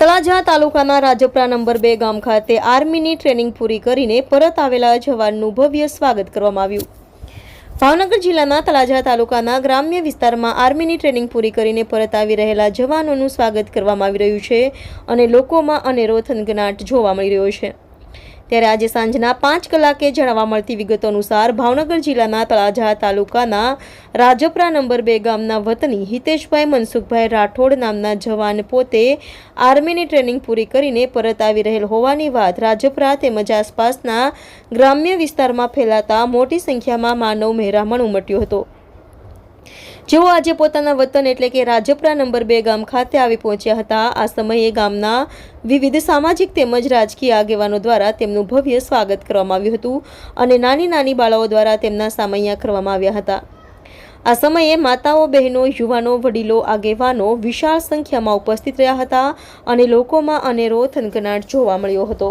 તળાજા તાલુકાના રાજપરા નંબર બે ગામ ખાતે આર્મીની ટ્રેનિંગ પૂરી કરીને પરત આવેલા જવાનનું ભવ્ય સ્વાગત કરવામાં આવ્યું. ભાવનગર જિલ્લાના તળાજા તાલુકાના ગ્રામ્ય વિસ્તારમાં આર્મીની ટ્રેનિંગ પૂરી કરીને પરત આવી રહેલા જવાનોનું સ્વાગત કરવામાં આવી રહ્યું છે અને લોકોમાં અનેરો થનગનાટ જોવા મળી રહ્યો છે. ત્યારે આજે સાંજના પાંચ કલાકે જાણવા મળતી વિગતો અનુસાર ભાવનગર જિલ્લાના તળાજા તાલુકાના રાજપરા નંબર બે ગામના વતની હિતેશભાઈ મનસુખભાઈ રાઠોડ નામના જવાન પોતે આર્મીની ટ્રેનિંગ પૂરી કરીને પરત આવી રહેલ હોવાની વાત રાજપરા તેમજ આસપાસના ગ્રામ્ય વિસ્તારમાં ફેલાતા મોટી સંખ્યામાં માનવ મહેરામણ ઉમટ્યો હતો. જેઓ આજે પોતાના વતન એટલે કે રાજપરા નંબર બે ગામ ખાતે આવી પહોંચ્યા હતા, આ સમયે ગામના વિવિધ સામાજિક તેમજ રાજકીય આગેવાનો દ્વારા તેમનું ભવ્ય સ્વાગત કરવામાં આવ્યું હતું અને નાની નાની બાળાઓ દ્વારા તેમના સામૈયા કરવામાં આવ્યા હતા. આ સમયે માતાઓ, બહેનો, યુવાનો, વડીલો, આગેવાનો વિશાળ સંખ્યામાં ઉપસ્થિત રહ્યા હતા અને લોકોમાં અનેરો થનગનાટ જોવા મળ્યો હતો.